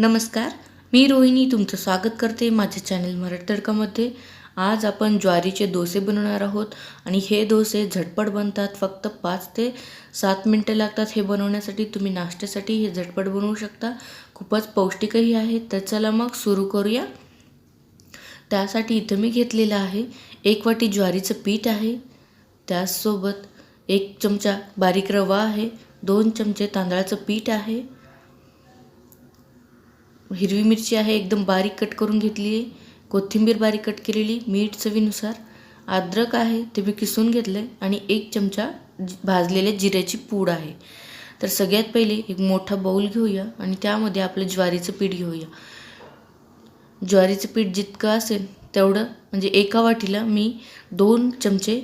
नमस्कार मी रोहिणी तुमचं स्वागत करते माझ्या चॅनल मराठी तडकामध्ये. आज आपण ज्वारीचे डोसे बनवणार आहोत आणि हे डोसे झटपट बनतात फक्त पाच ते सात मिनटं लागतात हे बनवण्यासाठी. तुम्ही नाश्त्यासाठी हे झटपट बनवू शकता. खूपच पौष्टिकही आहे. तर चला मग सुरू करूया. त्यासाठी इथं मी घेतलेलं आहे एक वाटी ज्वारीचं पीठ आहे. त्याचसोबत एक चमचा बारीक रवा आहे. दोन चमचे तांदळाचं पीठ आहे. हिरवी मिरची आहे एकदम बारीक कट करून घेतली आहे. कोथिंबीर बारीक कट केलेली मीठ चवीनुसार. अद्रक आहे ते मी किसून घेतलं आहे आणि एक चमचा जि- भाजलेल्या जिऱ्याची पूड आहे. तर सगळ्यात पहिले एक मोठा बाऊल घेऊया आणि त्यामध्ये आपलं ज्वारीचं पीठ घेऊया. ज्वारीचं पीठ जितकं असेल तेवढं म्हणजे एका वाटीला मी दोन चमचे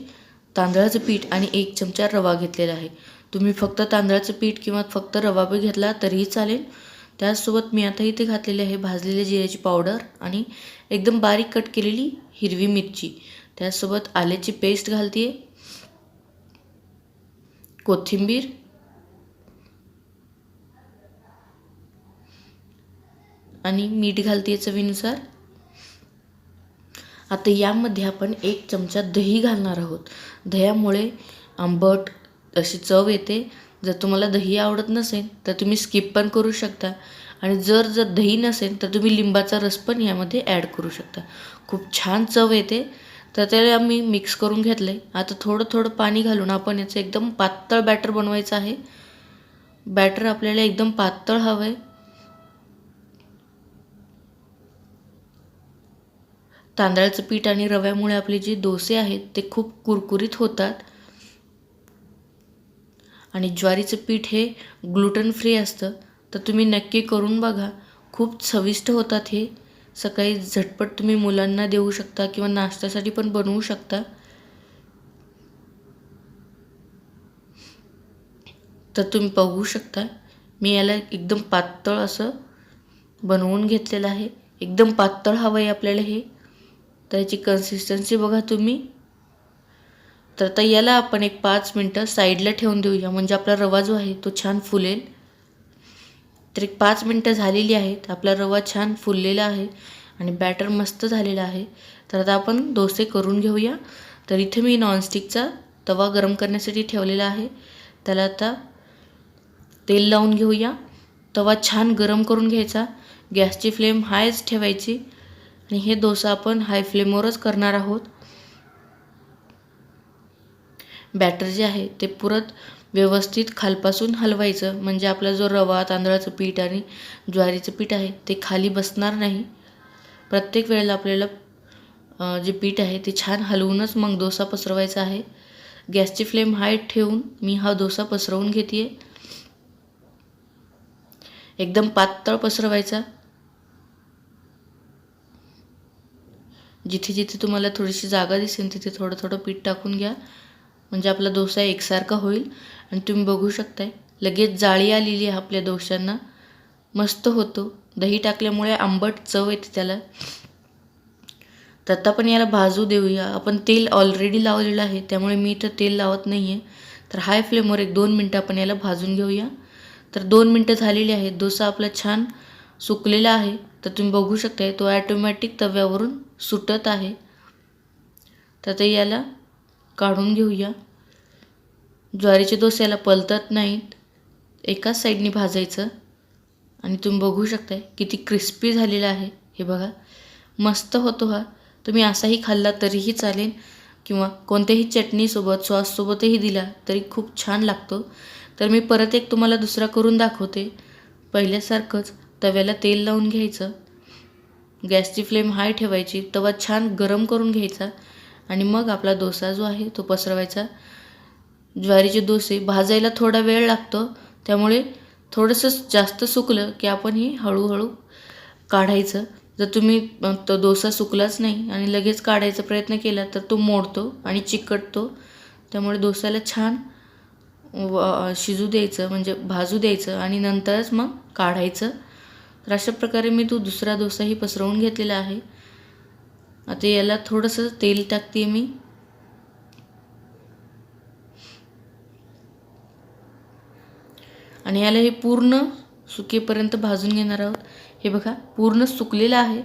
तांदळाचं पीठ आणि एक चमचा रवा घेतलेला आहे. तुम्ही फक्त तांदळाचं पीठ किंवा फक्त रवा बी घेतला तरीही चालेल. त्याचसोबत मी आता इथे घातलेले आहे भाजलेल्या जिऱ्याची पावडर आणि एकदम बारीक कट केलेली हिरवी मिरची. त्याचसोबत आल्याची पेस्ट घालते कोथिंबीर. आणि मीठ घालते चवीनुसार. आता यामध्ये आपण एक चमचा दही घालणार आहोत. दह्यामुळे आंबट अशी चव येते. जर तुम्हाला दही आवडत नसेल तर तुम्ही स्किप पण करू शकता. आणि जर जर दही नसेल तर तुम्ही लिंबाचा रस पण यामध्ये ॲड करू शकता. खूप छान चव येते. तर त्याला मी मिक्स करून घेतलं आहे आता थोडं थोडं पाणी घालून आपण याचं एकदम पातळ बॅटर बनवायचं आहे. बॅटर आपल्याला एकदम पातळ हवं आहे तांदळाचं पीठ आणि रव्यामुळे आपले जे डोसे आहेत ते खूप कुरकुरीत होतात. आणि ज्वारीचं पीठ हे ग्लुटन फ्री असतं तर तुम्ही नक्की करून बघा. खूप चविष्ट होतात हे. सकाळी झटपट तुम्ही मुलांना देऊ शकता किंवा नाश्त्यासाठी पण बनवू शकता. तर तुम्ही बघू शकता. मी याला एकदम पातळ असं बनवून घेतलेलं आहे. एकदम पातळ हवं आहे आपल्याला हे. तर याची कन्सिस्टन्सी बघा तुम्ही. तर आता याला आपण एक पाच मिनटं साईडला ठेवून देऊया. म्हणजे आपला रवा जो आहे तो छान फुलेल. तर एक पाच मिनटं झालेली आहेत. आपला रवा छान फुललेला आहे आणि बॅटर मस्त झालेला आहे. तर आता आपण डोसे करून घेऊया. तर इथे मी नॉनस्टिकचा तवा गरम करण्यासाठी ठेवलेला आहे. त्याला आता तेल लावून घेऊया. तवा छान गरम करून घ्यायचा. गॅसची फ्लेम हायच ठेवायची. आणि हे डोसा आपण हाय फ्लेमवरच करणार आहोत. बॅटर जे आहे ते पुरत व्यवस्थित खालपासून हलवायचं. म्हणजे आपला जो रवा तांदळाचं पीठ आणि ज्वारीचं पीठ आहे ते खाली बसणार नाही. प्रत्येक वेळेला आपल्याला जे पीठ आहे ते छान हलवूनच मग डोसा पसरवायचा आहे. गॅसची फ्लेम हाय ठेवून मी हा डोसा पसरवून घेते एकदम पातळ पसरवायचा. जिथे जिथे तुम्हाला थोडीशी जागा दिसेल तिथे थोडं थोडं पीठ टाकून घ्या. म्हणजे आपला डोसा एकसारखा होईल. आणि तुम्ही बघू शकताय लगेच जाळी आलेली आहे आपल्या डोशांना मस्त होतो. दही टाकल्यामुळे आंबट चव येते त्याला. तर आता पण याला भाजू देऊया. आपण तेल ऑलरेडी लावलेलं आहे त्यामुळे मी इथं तेल लावत नाही आहे तर हाय फ्लेमवर एक दोन मिनटं आपण याला भाजून घेऊया. तर दोन मिनटं झालेली आहेत. डोसा आपला छान सुकलेला आहे. तर तुम्ही बघू शकताय तो ॲटोमॅटिक तव्यावरून सुटत आहे. तर ते याला काढून घेऊया. ज्वारीचे डोस्याला पलतत नाहीत. एकाच साईडने भाजायचं. आणि तुम्ही बघू शकताय किती क्रिस्पी झालेला आहे. हे बघा. मस्त होतो हा. तुम्ही असाही खाल्ला तरीही चालेल. किंवा कोणत्याही चटणीसोबत सॉससोबतही दिला तरी खूप छान लागतो. तर मी परत एक तुम्हाला दुसरा करून दाखवते. पहिल्यासारखंच तव्याला तेल लावून घ्यायचं. गॅसची फ्लेम हाय ठेवायची. तवा छान गरम करून घ्यायचा. आणि मग आपला डोसा जो आहे तो पसरवायचा. ज्वारीचे डोसे भाजायला थोडा वेळ लागतो. त्यामुळे थोडंसं जास्त सुकलं की आपण हे हळूहळू काढायचं. जर तुम्ही तो डोसा सुकलाच नाही आणि लगेच काढायचा प्रयत्न केला तर तो मोडतो आणि चिकटतो. त्यामुळे डोसाला छान व शिजू द्यायचं म्हणजे भाजू द्यायचं आणि नंतरच मग काढायचं. तर अशा प्रकारे मी तो दुसरा डोसाही पसरवून घेतलेला आहे. आता याला थोडंसं तेल टाकते मी. आणि याला हे पूर्ण सुकेपर्यंत भाजून घेणार आहोत. हे बघा पूर्ण सुकलेलं आहे.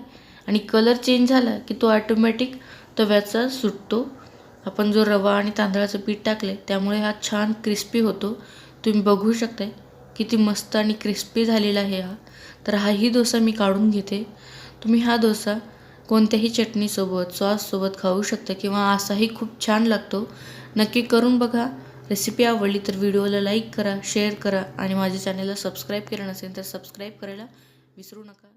आणि कलर चेंज झाला की तो ऑटोमॅटिक तव्याचा सुटतो. आपण जो रवा आणि तांदळाचं पीठ टाकलं आहे त्यामुळे हा छान क्रिस्पी होतो. तुम्ही बघू शकताय किती मस्त आणि क्रिस्पी झालेला आहे हा. तर हाही डोसा मी काढून घेते. तुम्ही हा डोसा कोणत्याही चटणीसोबत सॉससोबत खाऊ शकता किंवा असाही खूप छान लागतो. नक्की करून बघा. रेसिपी आवडली तर व्हिडिओला लाईक करा शेअर करा आणि माझ्या चॅनलला सबस्क्राईब केलं नसेल तर सबस्क्राईब करायला विसरू नका.